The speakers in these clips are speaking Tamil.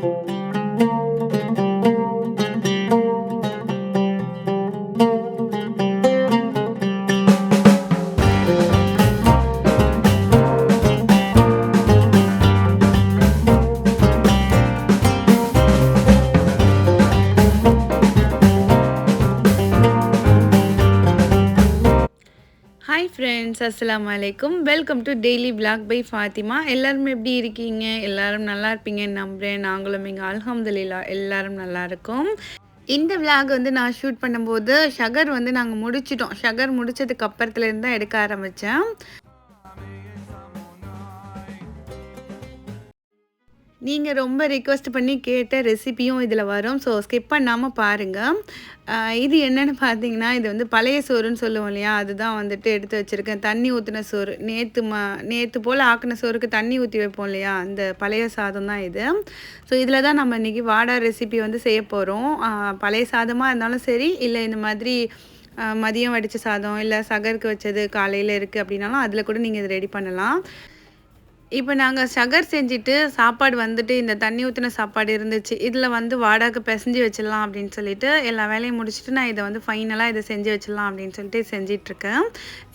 Thank you. அஸ்லாம் அலைக்கும் welcome to daily blog by Fathima எல்லாரும் எப்படி இருக்கீங்க? எல்லாரும் நல்லா இருப்பீங்கன்னு நம்புகிறேன் நாங்களும் இங்கே அல்ஹம்துலில்லா எல்லாரும் நல்லா இருக்கும். இந்த விளாக் வந்து நான் ஷூட் பண்ணும்போது ஷகர் வந்து நாங்கள் முடிச்சிட்டோம். ஷகர் முடிச்சதுக்கு அப்புறத்துலேருந்து தான் எடுக்க ஆரம்பித்தேன் நீங்கள் ரொம்ப ரிக்வெஸ்ட் பண்ணி கேட்ட ரெசிபியும் இதில் வரும். ஸோ ஸ்கிப் பண்ணாமல் பாருங்கள் இது என்னென்னு பார்த்தீங்கன்னா இது வந்து பழைய சோறுன்னு சொல்லுவோம் இல்லையா? அதுதான் வந்துட்டு எடுத்து வச்சுருக்கேன். தண்ணி ஊற்றின சோறு. நேற்று ம நேற்று போல் ஆக்கின சோறுக்கு தண்ணி ஊற்றி வைப்போம் இல்லையா? அந்த பழைய சாதம் தான் இது. ஸோ இதில் தான் நம்ம இன்றைக்கி வாடா ரெசிபி வந்து செய்ய போகிறோம் பழைய சாதமாக இருந்தாலும் சரி இல்லை இந்த மாதிரி மதியம் வடித்த சாதம் இல்லை சகருக்கு வச்சது காலையில் இருக்குது அப்படின்னாலும் அதில் கூட நீங்கள் இது ரெடி பண்ணலாம். இப்போ நாங்கள் சகர் செஞ்சுட்டு சாப்பாடு வந்துட்டு இந்த தண்ணி ஊற்றின சாப்பாடு இருந்துச்சு. இதில் வந்து வாடாக்கு பிசைஞ்சு வச்சிடலாம் அப்படின்னு சொல்லிட்டு எல்லா வேலையும் முடிச்சுட்டு நான் இதை வந்து ஃபைனலாக இதை செஞ்சு வச்சிடலாம் அப்படின்னு சொல்லிட்டு செஞ்சிட்ருக்கேன்.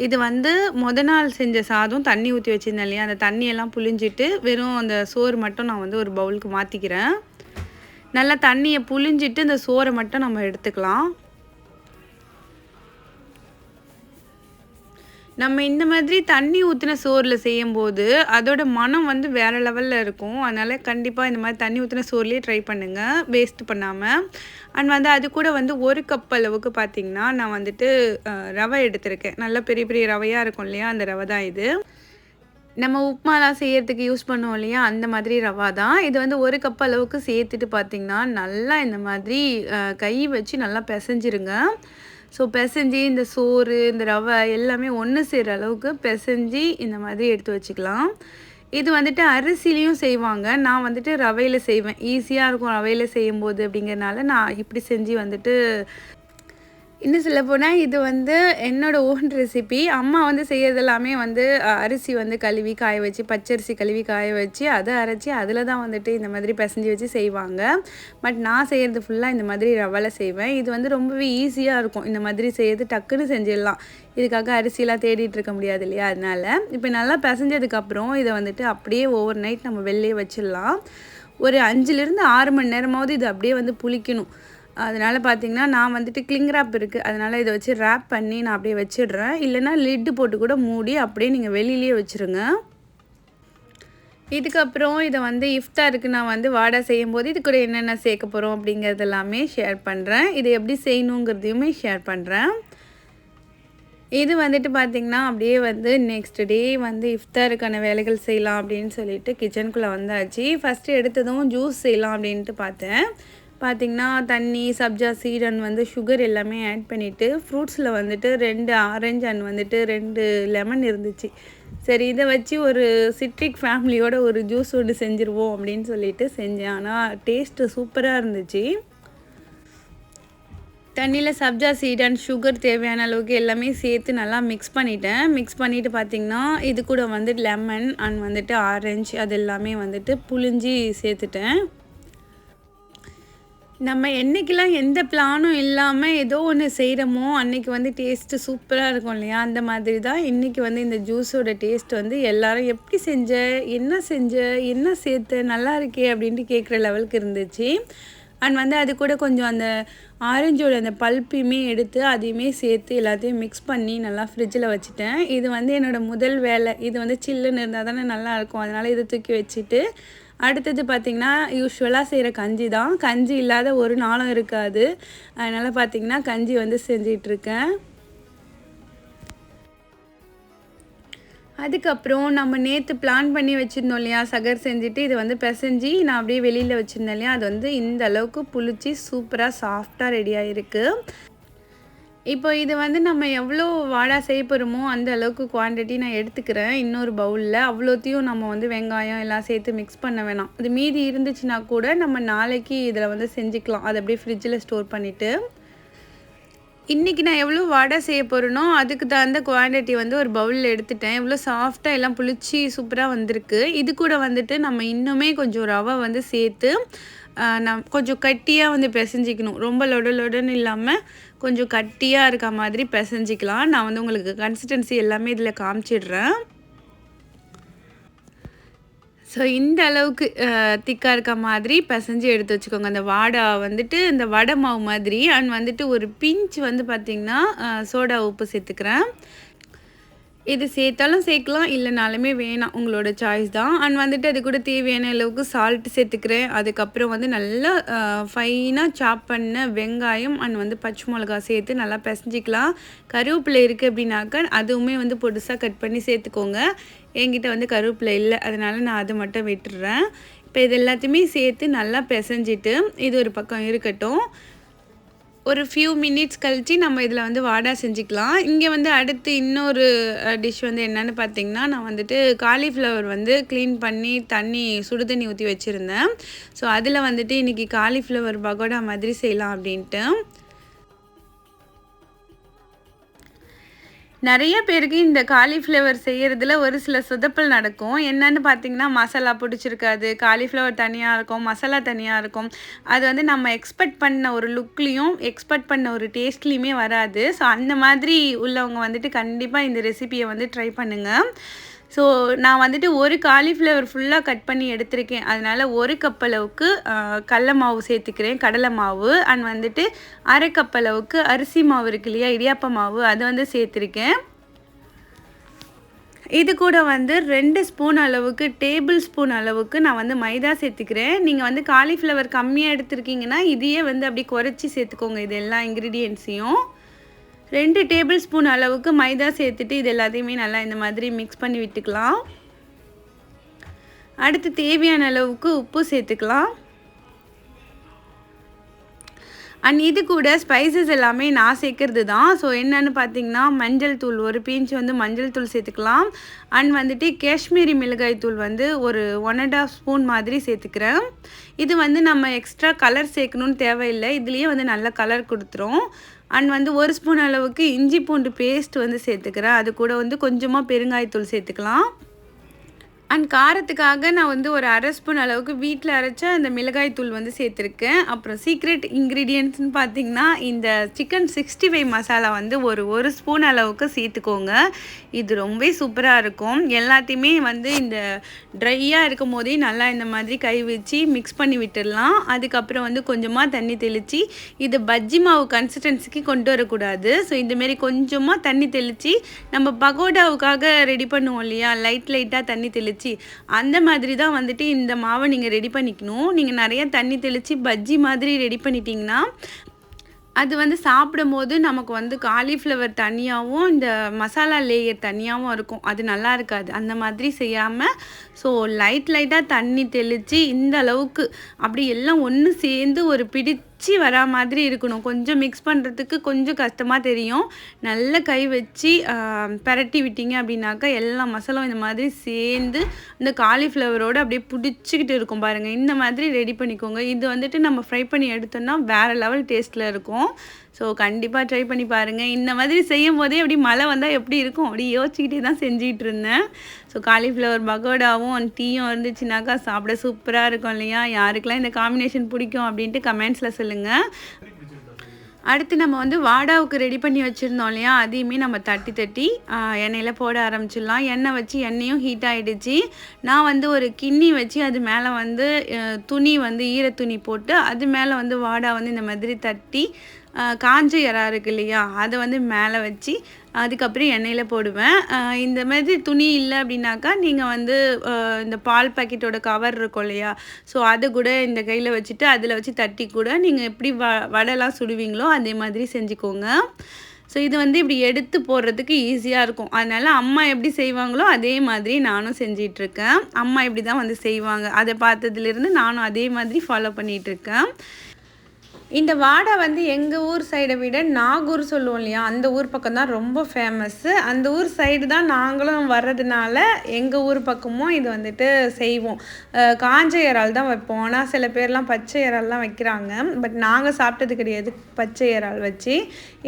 இது வந்து மொதல் நாள் செஞ்ச சாதம் தண்ணி ஊற்றி வச்சிருந்தேன் இல்லையா? அந்த தண்ணியெல்லாம் புழிஞ்சிட்டு வெறும் அந்த சோறு மட்டும் நான் வந்து ஒரு பவுலுக்கு மாற்றிக்கிறேன் நல்லா தண்ணியை புழிஞ்சிட்டு இந்த சோறை மட்டும் நம்ம எடுத்துக்கலாம். நம்ம இந்த மாதிரி தண்ணி ஊற்றின சோறில் செய்யும்போது அதோட மனம் வந்து வேறு லெவலில் இருக்கும். அதனால் கண்டிப்பாக இந்த மாதிரி தண்ணி ஊற்றின சோறுலேயே ட்ரை பண்ணுங்கள் வேஸ்ட் பண்ணாமல் அண்ட் வந்து அது கூட வந்து ஒரு கப் அளவுக்கு பார்த்திங்கன்னா நான் வந்துட்டு ரவை எடுத்திருக்கேன். நல்ல பெரிய பெரிய ரவையாக இருக்கும் இல்லையா? அந்த ரவை தான் இது. நம்ம உப்புமாலாம் செய்யறதுக்கு யூஸ் பண்ணுவோம் இல்லையா? அந்த மாதிரி ரவா தான். இது வந்து ஒரு கப் அளவுக்கு சேர்த்துட்டு பார்த்திங்கன்னா நல்லா இந்த மாதிரி கை வச்சு நல்லா பிசைஞ்சிருங்க. ஸோ பிசைஞ்சு இந்த சோறு இந்த ரவை எல்லாமே ஒன்று சேர்கிற அளவுக்கு பிசைஞ்சு இந்த மாதிரி எடுத்து வச்சுக்கலாம். இது வந்துட்டு அரிசிலையும் செய்வாங்க. நான் வந்துட்டு ரவையில் செய்வேன். ஈஸியாக இருக்கும் ரவையில் செய்யும்போது அப்படிங்கிறனால நான் இப்படி செஞ்சு வந்துட்டு இன்னும் சொல்ல போனால் இது வந்து என்னோடய ஓன் ரெசிபி அம்மா வந்து செய்கிறது எல்லாமே வந்து அரிசி வந்து கழுவி காய வச்சு பச்சரிசி கழுவி காய வச்சு அதை அரைச்சி அதில் தான் வந்துட்டு இந்த மாதிரி பிசைஞ்சு வச்சு செய்வாங்க. பட் நான் செய்கிறது ஃபுல்லாக இந்த மாதிரி ரவலை செய்வேன். இது வந்து ரொம்பவே ஈஸியாக இருக்கும். இந்த மாதிரி செய்யறது டக்குன்னு செஞ்சிடலாம். இதுக்காக அரிசிலாம் தேடிட்டு இருக்க முடியாது இல்லையா? அதனால இப்போ நல்லா பிசைஞ்சதுக்கப்புறம் இதை வந்துட்டு அப்படியே ஓவர் நைட் நம்ம வெளியே வச்சிடலாம். ஒரு அஞ்சுலேருந்து ஆறு மணி நேரமாவது இது அப்படியே வந்து புளிக்கணும். அதனால் பார்த்தீங்கன்னா நான் வந்துட்டு கிளிங் ரேப் இருக்குது அதனால் இதை வச்சு ரேப் பண்ணி நான் அப்படியே வச்சிடுறேன். இல்லைனா லிட்டு போட்டு கூட மூடி அப்படியே நீங்கள் வெளியிலேயே வச்சுருங்க. இதுக்கப்புறம் இதை வந்து இஃப்தாருக்கு நான் வந்து வாடா செய்யும்போது இது கூட என்னென்ன சேர்க்க போகிறோம் அப்படிங்கிறது எல்லாமே ஷேர் பண்ணுறேன் இது எப்படி செய்யணுங்கிறதையுமே ஷேர் பண்ணுறேன் இது வந்துட்டு பார்த்திங்கன்னா அப்படியே வந்து நெக்ஸ்ட் டே வந்து இஃப்தாருக்கான வேலைகள் செய்யலாம் அப்படின்னு சொல்லிட்டு கிச்சனுக்குள்ளே வந்தாச்சு. ஃபஸ்ட்டு எடுத்ததும் ஜூஸ் செய்யலாம் அப்படின்ட்டு பார்த்தேன். பார்த்திங்கன்னா தண்ணி சப்ஜா சீட் அண்ட் வந்து சுகர் எல்லாமே ஆட் பண்ணிவிட்டு ஃப்ரூட்ஸில் வந்துட்டு ரெண்டு ஆரஞ்சு அண்ட் வந்துட்டு ரெண்டு லெமன் இருந்துச்சு. சரி இதை வச்சு ஒரு சிட்ரிக் ஃபேமிலியோட ஒரு ஜூஸ் ஒன்று செஞ்சுருவோம் அப்படின்னு சொல்லிட்டு செஞ்சேன். ஆனால் டேஸ்ட்டு சூப்பராக இருந்துச்சு. தண்ணியில் சப்ஜா சீட் அண்ட் சுகர் தேவையான அளவுக்கு எல்லாமே சேர்த்து நல்லா மிக்ஸ் பண்ணிட்டேன். மிக்ஸ் பண்ணிவிட்டு பார்த்திங்கன்னா இது கூட வந்து லெமன் அண்ட் வந்துட்டு ஆரஞ்சு அது எல்லாமே வந்துட்டு புளிஞ்சி சேர்த்துட்டேன். நம்ம என்றைக்கெல்லாம் எந்த பிளானும் இல்லாமல் ஏதோ ஒன்று செய்கிறோமோ அன்றைக்கி வந்து டேஸ்ட்டு சூப்பராக இருக்கும் இல்லையா? அந்த மாதிரி தான் இன்றைக்கி வந்து இந்த ஜூஸோட டேஸ்ட் வந்து எல்லாரும் எப்படி செஞ்ச என்ன செஞ்ச என்ன சேர்த்து நல்லா இருக்கே அப்படின்ட்டு கேட்குற லெவலுக்கு இருந்துச்சு. அண்ட் வந்து அது கூட கொஞ்சம் அந்த ஆரஞ்சோட அந்த பல்ப்பையுமே எடுத்து அதையுமே சேர்த்து எல்லாத்தையும் மிக்ஸ் பண்ணி நல்லா ஃப்ரிட்ஜில் வச்சுட்டேன். இது வந்து என்னோடய முதல் வேலை. இது வந்து சில்லுன்னு இருந்தால் தானே நல்லாயிருக்கும் அதனால் இதை தூக்கி வச்சுட்டு அடுத்தது பார்த்திங்கன்னா யூஸ்வலாக செய்கிற கஞ்சி தான். கஞ்சி இல்லாத ஒரு நாளும் இருக்காது. அதனால் பார்த்திங்கன்னா கஞ்சி வந்து செஞ்சிட்ருக்கேன். அதுக்கப்புறம் நம்ம நேற்று பிளான் பண்ணி வச்சுருந்தோம் இல்லையா சகர் செஞ்சுட்டு இது வந்து பிசைஞ்சி நான் அப்படியே வெளியில் வச்சுருந்தேன் இல்லையா அது வந்து இந்த அளவுக்கு புளிச்சு சூப்பராக சாஃப்டாக ரெடியாக இருக்குது இப்போ இது வந்து நம்ம எவ்வளோ வாடா செய்ய போகிறோமோ அந்த அளவுக்கு குவான்டிட்டி நான் எடுத்துக்கிறேன் இன்னொரு பவுலில். அவ்வளோத்தையும் நம்ம வந்து வெங்காயம் எல்லாம் சேர்த்து மிக்ஸ் பண்ண வேணாம். அது மீதி இருந்துச்சுன்னா கூட நம்ம நாளைக்கு இதில் வந்து செஞ்சுக்கலாம். அதை அப்படியே ஃப்ரிட்ஜில் ஸ்டோர் பண்ணிவிட்டு இன்றைக்கி நான் எவ்வளோ வாடை செய்ய போகிறேனோ அதுக்கு தகுந்த குவான்டிட்டி வந்து ஒரு பவுலில் எடுத்துட்டேன். எவ்வளோ சாஃப்டாக எல்லாம் புளிச்சு சூப்பராக வந்திருக்கு. இது கூட வந்துட்டு நம்ம இன்னுமே கொஞ்சம் ரவை வந்து சேர்த்து நம் கொஞ்சம் கட்டியாக வந்து பிசைஞ்சிக்கணும். ரொம்ப லொட லொடன்னு இல்லாமல் கொஞ்சம் கட்டியாக இருக்க மாதிரி பிசைஞ்சிக்கலாம். நான் வந்து உங்களுக்கு கன்சிஸ்டன்சி எல்லாமே இதில் காமிச்சிடுறேன். ஸோ இந்த அளவுக்கு திக்காக இருக்க மாதிரி பிசைஞ்சு எடுத்து வச்சுக்கோங்க. அந்த வாடை வந்துட்டு இந்த வடை மாவு மாதிரி அண்ட் வந்துட்டு ஒரு பிஞ்ச் வந்து பார்த்திங்கன்னா சோடா உப்பு சேர்த்துக்கிறேன். இது சேர்த்தாலும் சேர்க்கலாம் இல்லைனாலுமே வேணாம். உங்களோட சாய்ஸ் தான். அண்ட் வந்துட்டு அது கூட தேவையான அளவுக்கு சால்ட் சேர்த்துக்கிறேன். அதுக்கப்புறம் வந்து நல்லா ஃபைனாக சாப் பண்ண வெங்காயம் அண்ட் வந்து பச்சை மிளகா சேர்த்து நல்லா பிசைஞ்சிக்கலாம். கருவேப்பிலை இருக்குது அப்படின்னாக்கா அதுவுமே வந்து பொடுசாக கட் பண்ணி சேர்த்துக்கோங்க. என்கிட்ட வந்து கருவேப்பிலை இல்லை. அதனால் நான் அதை மட்டும் விட்டுடுறேன் இப்போ இது எல்லாத்தையுமே சேர்த்து நல்லா பிசைஞ்சிட்டு இது ஒரு பக்கம் இருக்கட்டும். ஒரு ஃபியூ மினிட்ஸ் கழித்து நம்ம இதில் வந்து வாடா செஞ்சுக்கலாம். இங்கே வந்து அடுத்து இன்னொரு டிஷ் வந்து என்னென்னு பார்த்தீங்கன்னா நான் வந்துட்டு காலிஃப்ளவர் வந்து க்ளீன் பண்ணி தண்ணி சுடு தண்ணி ஊற்றி வச்சுருந்தேன். ஸோ அதில் வந்துட்டு இன்றைக்கி காலிஃப்ளவர் பகோடா மாதிரி செய்யலாம் அப்படின்ட்டு. நிறைய பேருக்கு இந்த காலிஃப்ளவர் செய்கிறதுல ஒரு சில சொதப்பல் நடக்கும். என்னன்னு பார்த்தீங்கன்னா மசாலா பிடிச்சிருக்காது. காலிஃப்ளவர் தனியாக இருக்கும் மசாலா தனியாக இருக்கும். அது வந்து நம்ம எக்ஸ்பெக்ட் பண்ண ஒரு லுக்லேயும் எக்ஸ்பெக்ட் பண்ண ஒரு டேஸ்ட்லேயுமே வராது. ஸோ அந்த மாதிரி உள்ளவங்க வந்துட்டு கண்டிப்பாக இந்த ரெசிபியை வந்து ட்ரை பண்ணுங்கள் ஸோ நான் வந்துட்டு ஒரு காலிஃப்ளவர் ஃபுல்லாக கட் பண்ணி எடுத்திருக்கேன். அதனால் ஒரு கப் அளவுக்கு கடல மாவு சேர்த்துக்கிறேன். கடலை மாவு அண்ட் வந்துட்டு அரை கப் அளவுக்கு அரிசி மாவு இருக்கு இல்லையா இடியாப்ப மாவு அதை வந்து சேர்த்துருக்கேன். இது கூட வந்து ரெண்டு ஸ்பூன் அளவுக்கு டேபிள் ஸ்பூன் அளவுக்கு நான் வந்து மைதா சேர்த்துக்கிறேன். நீங்கள் வந்து காலிஃப்ளவர் கம்மியாக எடுத்துருக்கீங்கன்னா இதையே வந்து அப்படி குறைச்சி சேர்த்துக்கோங்க. இது எல்லா இன்க்ரீடியன்ஸையும் ரெண்டு டேபிள் ஸ்பூன் அளவுக்கு மைதா சேர்த்துட்டு இது எல்லாத்தையுமே நல்லா இந்த மாதிரி மிக்ஸ் பண்ணி விட்டுக்கலாம். அடுத்து தேவையான அளவுக்கு உப்பு சேர்த்துக்கலாம். அண்ட் இது கூட ஸ்பைசஸ் எல்லாமே நான் சேர்க்கறது தான் ஸோ என்னென்னு பார்த்தீங்கன்னா மஞ்சள் தூள் ஒரு பீஞ்ச் வந்து மஞ்சள் தூள் சேர்த்துக்கலாம். அண்ட் வந்துட்டு காஷ்மீரி மிளகாய் தூள் வந்து ஒரு ஒன் அண்ட் ஆஃப் ஸ்பூன் மாதிரி சேர்த்துக்கிறேன். இது வந்து நம்ம எக்ஸ்ட்ரா கலர் சேர்க்கணுன்னு தேவையில்லை. இதுலேயே வந்து நல்ல கலர் கொடுத்துரும். அண்ட் வந்து ஒரு ஸ்பூன் அளவுக்கு இஞ்சி பூண்டு பேஸ்ட் வந்து சேர்த்துக்கிறேன். அது கூட வந்து கொஞ்சமாக பெருங்காயத்தூள் சேர்த்துக்கலாம். அண்ட் காரத்துக்காக நான் வந்து ஒரு அரை ஸ்பூன் அளவுக்கு வீட்டில் அரைச்ச அந்த மிளகாய் தூள் வந்து சேர்த்துருக்கேன். அப்புறம் சீக்ரெட் இன்க்ரீடியன்ட்ஸ்னு பார்த்தீங்கன்னா இந்த சிக்கன் சிக்ஸ்டி ஃபைவ் மசாலா வந்து ஒரு ஒரு ஸ்பூன் அளவுக்கு சேர்த்துக்கோங்க. இது ரொம்பவே சூப்பராக இருக்கும். எல்லாத்தையுமே வந்து இந்த ட்ரையாக இருக்கும் போதே நல்லா இந்த மாதிரி கை வச்சு மிக்ஸ் பண்ணி விட்டுடலாம். அதுக்கப்புறம் வந்து கொஞ்சமாக தண்ணி தெளித்து இது பஜ்ஜி மாவு கன்சிஸ்டன்சிக்கு கொண்டு வரக்கூடாது. ஸோ இந்தமாரி கொஞ்சமாக தண்ணி தெளித்து நம்ம பகோடாவுக்காக ரெடி பண்ணுவோம் இல்லையா? லைட் லைட்டாக தண்ணி தெளித்து அந்த மாதிரி தான் வந்துட்டு இந்த மாவை நீங்கள் ரெடி பண்ணிக்கணும். நீங்கள் நிறைய தண்ணி தெளித்து பஜ்ஜி மாதிரி ரெடி பண்ணிட்டீங்கன்னா அது வந்து சாப்பிடும்போது நமக்கு வந்து காலிஃப்ளவர் தனியாகவும் இந்த மசாலா லேயர் தனியாகவும் இருக்கும். அது நல்லா இருக்காது. அந்த மாதிரி செய்யாமல் ஸோ லைட் லைட்டாக தண்ணி தெளித்து இந்த அளவுக்கு அப்படி எல்லாம் ஒன்று சேர்ந்து ஒரு பிடி பிச்சு வரா மாதிரி இருக்கணும். கொஞ்சம் மிக்ஸ் பண்ணுறதுக்கு கொஞ்சம் கஷ்டமாக தெரியும். நல்ல கை வச்சு பரட்டி விட்டீங்க அப்படின்னாக்கா எல்லா மசாலாவும் இந்த மாதிரி சேர்ந்து இந்த காலிஃப்ளவரோடு அப்படியே பிடிச்சிக்கிட்டு இருக்கும் பாருங்கள் இந்த மாதிரி ரெடி பண்ணிக்கோங்க. இது வந்துட்டு நம்ம ஃப்ரை பண்ணி எடுத்தோம்னா வேறு லெவல் டேஸ்ட்டில் இருக்கும். ஸோ கண்டிப்பாக ட்ரை பண்ணி பாருங்கள் இந்த மாதிரி செய்யும் போதே அப்படி மழை வந்தால் எப்படி இருக்கும்? அப்படி யோசிச்சுக்கிட்டே தான் செஞ்சிகிட்டு இருந்தேன். ஸோ காலிஃப்ளவர் பகோடாவும் டீயும் இருந்துச்சுனாக்கா சாப்பிட சூப்பராக இருக்கும் இல்லையா? யாருக்கெல்லாம் இந்த காம்பினேஷன் பிடிக்கும் அப்படின்ட்டு கமெண்ட்ஸில் சொல்லுங்கள் அடுத்து நம்ம வந்து வாடாவுக்கு ரெடி பண்ணி வச்சுருந்தோம் இல்லையா? அதையுமே நம்ம தட்டி தட்டி எண்ணெயில் போட ஆரம்பிச்சிடலாம். எண்ணெய் வச்சு எண்ணெயும் ஹீட் ஆகிடுச்சு நான் வந்து ஒரு கிண்ணி வச்சு அது மேலே வந்து துணி வந்து ஈர துணி போட்டு அது மேலே வந்து வாடா வந்து இந்த மாதிரி தட்டி காஞ்ச இறா இருக்கு இல்லையா? அதை வந்து மேலே வச்சு அதுக்கப்புறம் எண்ணெயில் போடுவேன். இந்த மாதிரி துணி இல்லை அப்படின்னாக்கா நீங்கள் வந்து இந்த பால் பாக்கெட்டோட கவர் இருக்கும் இல்லையா? ஸோ அதை கூட இந்த கையில் வச்சுட்டு அதில் வச்சு தட்டி கூட நீங்கள் எப்படி வ வடைலாம் சுடுவீங்களோ அதே மாதிரி செஞ்சுக்கோங்க. ஸோ இது வந்து இப்படி எடுத்து போடுறதுக்கு ஈஸியாக இருக்கும். அதனால் அம்மா எப்படி செய்வாங்களோ அதே மாதிரி நானும் செஞ்சிட்ருக்கேன். அம்மா இப்படி தான் வந்து செய்வாங்க. அதை பார்த்ததுலேருந்து நானும் அதே மாதிரி ஃபாலோ பண்ணிகிட்ருக்கேன் இந்த வாடை வந்து எங்கள் ஊர் சைடை விட நாகூர் சொல்லுவோம் இல்லையா? அந்த ஊர் பக்கம் தான் ரொம்ப ஃபேமஸ்ஸு அந்த ஊர் சைடு தான் நாங்களும் வர்றதுனால எங்கள் ஊர் பக்கமும் இது வந்துட்டு செய்வோம். காஞ்ச இறால் தான் வைப்போம். ஆனால் சில பேர்லாம் பச்சை இறால்லாம் வைக்கிறாங்க. பட் நாங்கள் சாப்பிட்டது கிடையாது பச்சை இறால் வச்சு.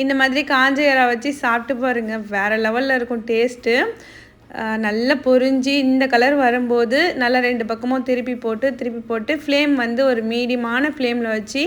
இந்த மாதிரி காஞ்ச இறால் வச்சு சாப்பிட்டு பாருங்கள் வேறு லெவலில் இருக்கும் டேஸ்ட்டு நல்லா பொரிஞ்சு இந்த கலர் வரும்போது நல்லா ரெண்டு பக்கமும் திருப்பி போட்டு திருப்பி போட்டு ஃப்ளேம் வந்து ஒரு மீடியமான ஃப்ளேமில் வச்சு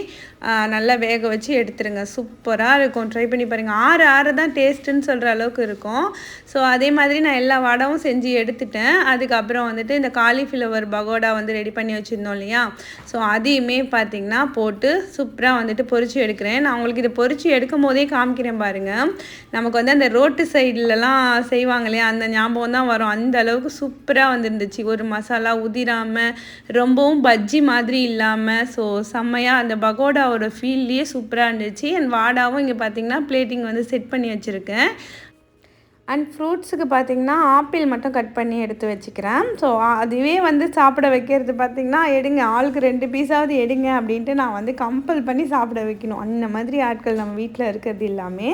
நல்லா வேக வச்சு எடுத்துருங்க. சூப்பராக இருக்கும். ட்ரை பண்ணி பாருங்கள் ஆறு ஆறு தான் டேஸ்ட்டுன்னு சொல்கிற அளவுக்கு இருக்கும். ஸோ அதே மாதிரி நான் எல்லா வடவும் செஞ்சு எடுத்துட்டேன். அதுக்கப்புறம் வந்துட்டு இந்த காலிஃப்ளவர் பகோடா வந்து ரெடி பண்ணி வச்சுருந்தோம் இல்லையா? ஸோ அதையுமே பார்த்திங்கன்னா போட்டு சூப்பராக வந்துட்டு பொறிச்சு எடுக்கிறேன். நான் உங்களுக்கு இதை பொறிச்சு எடுக்கும் போதே காமிக்கிறேன் பாருங்கள் நமக்கு வந்து அந்த ரோட்டு சைட்லலாம் செய்வாங்க இல்லையா? அந்த ஞாபகம் தான் வரும். அந்த அளவுக்கு சூப்பராக வந்துருந்துச்சு. ஒரு மசாலா உதிராமல் ரொம்பவும் பஜ்ஜி மாதிரி இல்லாமல் ஸோ செம்மையாக அந்த பகோடாவோட ஃபீல்லையே சூப்பராக இருந்துச்சு. அண்ட் வாடாவும் இங்கே பார்த்தீங்கன்னா பிளேட்டிங் வந்து செட் பண்ணி வச்சுருக்கேன். அண்ட் ஃப்ரூட்ஸுக்கு பார்த்தீங்கன்னா ஆப்பிள் மட்டும் கட் பண்ணி எடுத்து வச்சுக்கிறேன். ஸோ அதுவே வந்து சாப்பிட வைக்கிறது பார்த்திங்கன்னா எடுங்க ஆளுக்கு ரெண்டு பீஸாவது எடுங்க அப்படின்ட்டு நான் வந்து கம்பல் பண்ணி சாப்பிட வைக்கணும். அந்த மாதிரி ஆட்கள் நம்ம வீட்டில் இருக்கிறது எல்லாமே.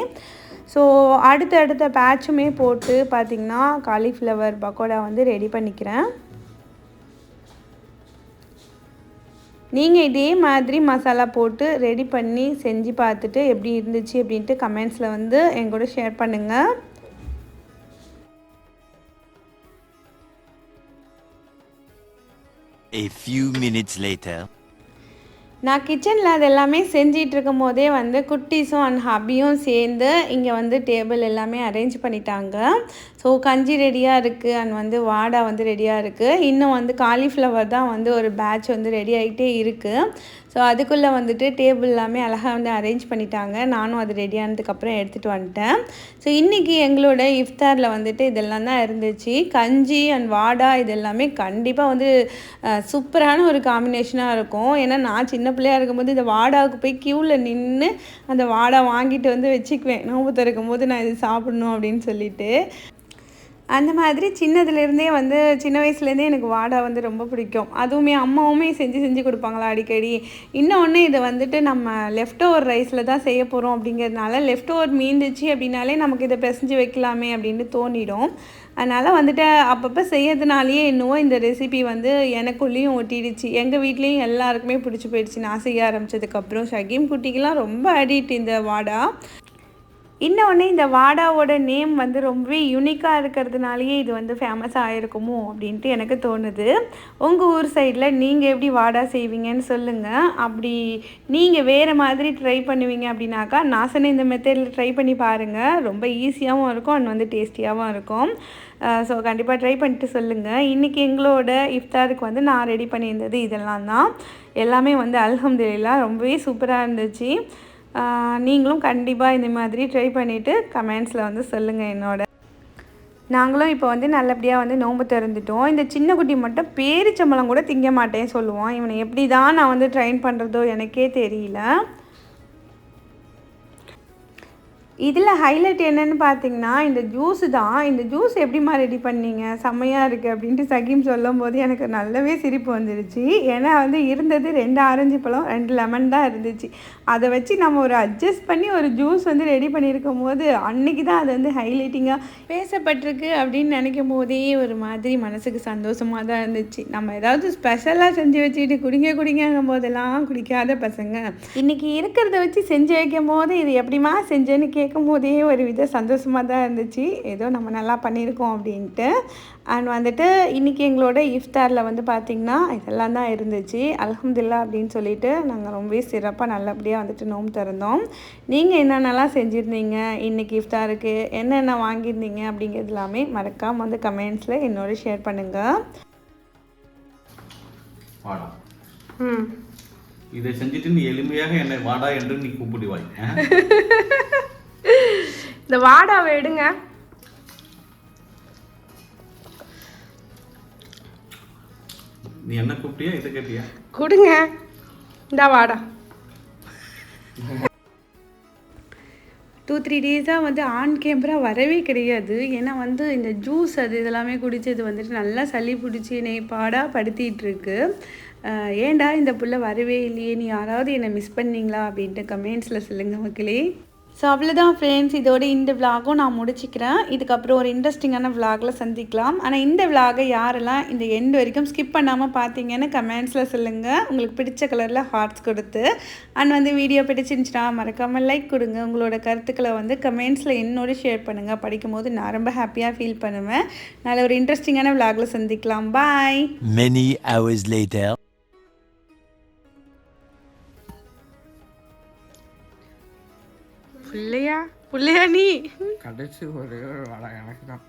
ஸோ அடுத்த அடுத்த பேட்சுமே போட்டு பார்த்திங்கன்னா காலிஃப்ளவர் பக்கோடா வந்து ரெடி பண்ணிக்கிறேன் நீங்கள் இதே மாதிரி மசாலா போட்டு ரெடி பண்ணி செஞ்சு பார்த்துட்டு எப்படி இருந்துச்சு அப்படின்ட்டு கமெண்ட்ஸில் வந்து எங்கூட ஷேர் பண்ணுங்கள் A few minutes later. நான் கிச்சனில் அது எல்லாமே செஞ்சிகிட்டு இருக்கும் போதே வந்து குட்டீஸும் அண்ட் ஹபியும் சேர்ந்து இங்கே வந்து டேபிள் எல்லாமே அரேஞ்ச் பண்ணிட்டாங்க. ஸோ கஞ்சி ரெடியாக இருக்குது அண்ட் வந்து வாடா வந்து ரெடியாக இருக்குது இன்னும் வந்து காலிஃப்ளவர் தான் வந்து ஒரு பேட்ச் வந்து ரெடி ஆகிட்டே இருக்குது ஸோ அதுக்குள்ளே வந்துட்டு டேபிள் எல்லாமே அழகாக வந்து அரேஞ்ச் பண்ணிட்டாங்க. நானும் அது ரெடி ஆனதுக்கப்புறம் எடுத்துகிட்டு வந்துட்டேன். ஸோ இன்றைக்கி எங்களோட இஃப்தாரில் வந்துட்டு இதெல்லாம் தான் இருந்துச்சு. கஞ்சி அண்ட் வாடா இது எல்லாமே கண்டிப்பாக வந்து சூப்பரான ஒரு காம்பினேஷனாக இருக்கும். ஏன்னா நான் சின்ன பிள்ளையா இருக்கும்போது இந்த வாடாவுக்கு போய் க்யூவில் நின்று அந்த வாடா வாங்கிட்டு வந்து வச்சுக்குவேன். நோம்பு திறக்கும் போது நான் இது சாப்பிடணும் அப்படின்னு சொல்லிட்டு. அந்த மாதிரி சின்னதுலேருந்தே வந்து சின்ன வயசுலேருந்தே எனக்கு வாடா வந்து ரொம்ப பிடிக்கும். அதுவுமே அம்மாவுமே செஞ்சு செஞ்சு கொடுப்பாங்களா அடிக்கடி. இன்னொன்று இதை வந்துட்டு நம்ம லெஃப்ட் ஓவர் ரைஸில் தான் செய்ய போகிறோம் அப்படிங்கிறதுனால லெஃப்ட் ஓவர் மீந்துச்சு அப்படின்னாலே நமக்கு இதை பிசைஞ்சு வைக்கலாமே அப்படின்னு தோணிடும். அதனால் வந்துட்டு அப்பப்போ செய்யறதுனாலேயே என்னவோ இந்த ரெசிபி வந்து எனக்குள்ளேயும் ஒட்டிடுச்சு. எங்கள் வீட்லேயும் எல்லாருக்குமே பிடிச்சி போயிடுச்சு நான் செய்ய ஆரம்பித்ததுக்கப்புறம் ஷகீம் குட்டிக்கெலாம் ரொம்ப அடிக்ட் இந்த வாடா. இன்னொன்று இந்த வாடாவோட நேம் வந்து ரொம்பவே யூனிக்காக இருக்கிறதுனாலயே இது வந்து ஃபேமஸ் ஆகிருக்குமோ அப்படின்ட்டு எனக்கு தோணுது. உங்கள் ஊர் சைடில் நீங்கள் எப்படி வாடா செய்வீங்கன்னு சொல்லுங்கள் அப்படி நீங்கள் வேறு மாதிரி ட்ரை பண்ணுவீங்க அப்படின்னாக்கா நான் சொன்ன இந்த மெத்தடில் ட்ரை பண்ணி பாருங்கள் ரொம்ப ஈஸியாகவும் இருக்கும் அண்ட் வந்து டேஸ்டியாகவும் இருக்கும். ஸோ கண்டிப்பாக ட்ரை பண்ணிட்டு சொல்லுங்கள் இன்றைக்கி எங்களோட இஃப்தாருக்கு வந்து நான் ரெடி பண்ணியிருந்தது இதெல்லாம் தான். எல்லாமே வந்து அல்ஹம்துலில்லாஹ் ரொம்பவே சூப்பராக இருந்துச்சு. நீங்களும் கண்டிப்பாக இந்த மாதிரி ட்ரை பண்ணிவிட்டு கமெண்ட்ஸில் வந்து சொல்லுங்கள் என்னோட. நாங்களும் இப்போ வந்து நல்லபடியாக வந்து நோன்பு திறந்துட்டோம். இந்த சின்ன குட்டி மட்டும் பேரிச்சம்பளம் கூட திங்க மாட்டேன் சொல்லுவோம். இவனை எப்படி தான் நான் வந்து ட்ரைன் பண்ணுறதோ எனக்கே தெரியல. இதில் ஹைலைட் என்னென்னு பார்த்தீங்கன்னா இந்த ஜூஸ் தான். இந்த ஜூஸ் எப்படிம்மா ரெடி பண்ணீங்க? செம்மையாக இருக்குது அப்படின்ட்டு சகீம் சொல்லும் போது எனக்கு நல்லாவே சிரிப்பு வந்துடுச்சு ஏன்னா வந்து இருந்தது ரெண்டு ஆரஞ்சு பழம் ரெண்டு லெமன் தான் இருந்துச்சு. அதை வச்சு நம்ம ஒரு அட்ஜஸ்ட் பண்ணி ஒரு ஜூஸ் வந்து ரெடி பண்ணியிருக்கும் போது அன்னைக்கு தான் அது வந்து ஹைலைட்டிங்காக பேசப்பட்டிருக்கு அப்படின்னு நினைக்கும் போதே ஒரு மாதிரி மனசுக்கு சந்தோஷமாக தான் இருந்துச்சு. நம்ம ஏதாவது ஸ்பெஷலாக செஞ்சு வச்சுக்கிட்டு குடிங்க குடிங்கங்கும் போதெல்லாம் குடிக்காத பசங்க. இன்றைக்கி இருக்கிறத வச்சு செஞ்சு வைக்கும் போது இது எப்படிமா செஞ்சேன்னு கே கேட்கும் போதே ஒரு வித சந்தோஷமாக தான் இருந்துச்சு. ஏதோ நம்ம நல்லா பண்ணியிருக்கோம் அப்படின்ட்டு. அண்ட் வந்துட்டு இன்றைக்கி எங்களோட இஃப்தாரில் வந்து பார்த்திங்கன்னா இதெல்லாம் தான் இருந்துச்சு. அல்ஹம்துலில்லாஹ் அப்படின்னு சொல்லிட்டு நாங்கள் ரொம்பவே சிறப்பாக நல்லபடியாக வந்துட்டு நோம்பு திறந்தோம். நீங்கள் என்னென்னலாம் செஞ்சுருந்தீங்க? இன்றைக்கி இஃப்தாருக்கு என்னென்ன வாங்கியிருந்தீங்க அப்படிங்கிறது எல்லாமே மறக்காமல் வந்து கமெண்ட்ஸில் என்னோட ஷேர் பண்ணுங்கள் ம். இதை செஞ்சுட்டு நீ எளிமையாக என்னை வாடா என்று நீ கூப்பிடுவாய்? இந்த வாடாவை எடுங்க. நீ என்ன கூப்பிட்டியா? இதை கேட்டியா? கொடுங்க. இந்த வாடா. டூ த்ரீ டேஸாக வந்து ஆன் கேமரா வரவே கிடையாது. ஏன்னா வந்து இந்த ஜூஸ் அது இதெல்லாமே குடிச்சது வந்துட்டு நல்லா சளி பிடிச்சி என்னை பாடாக படுத்திட்டு இருக்கு ஏன்டா இந்த புள்ள வரவே இல்லையே? நீ யாராவது என்னை மிஸ் பண்ணீங்களா? அப்படின்ட்டு கமெண்ட்ஸில் சொல்லுங்கள் மக்களே. ஸோ அவ்வளோதான் ஃப்ரெண்ட்ஸ் இதோட இந்த விலாகும் நான் முடிச்சுக்கிறேன். இதுக்கப்புறம் ஒரு இன்ட்ரெஸ்டிங்கான விலாகில் சந்திக்கலாம். ஆனால் இந்த விலாகை யாரெல்லாம் இந்த எண்டு வரைக்கும் ஸ்கிப் பண்ணாமல் பார்த்தீங்கன்னு கமெண்ட்ஸில் சொல்லுங்கள் உங்களுக்கு பிடிச்ச கலரில் ஹார்ட்ஸ் கொடுத்து. அண்ட் வந்து வீடியோ பிடிச்சிருந்துச்சுன்னா மறக்காமல் லைக் கொடுங்க. உங்களோட கருத்துக்களை வந்து கமெண்ட்ஸில் என்னோட ஷேர் பண்ணுங்கள் படிக்கும்போது நான் ரொம்ப ஹாப்பியாக ஃபீல் பண்ணுவேன். நல்ல ஒரு இன்ட்ரெஸ்டிங்கான விலாகில் சந்திக்கலாம். Bye many hours later. பிள்ளையா? பிள்ளையா நீ? கடைசி ஒரே ஒரு வடை எனக்கு தான்.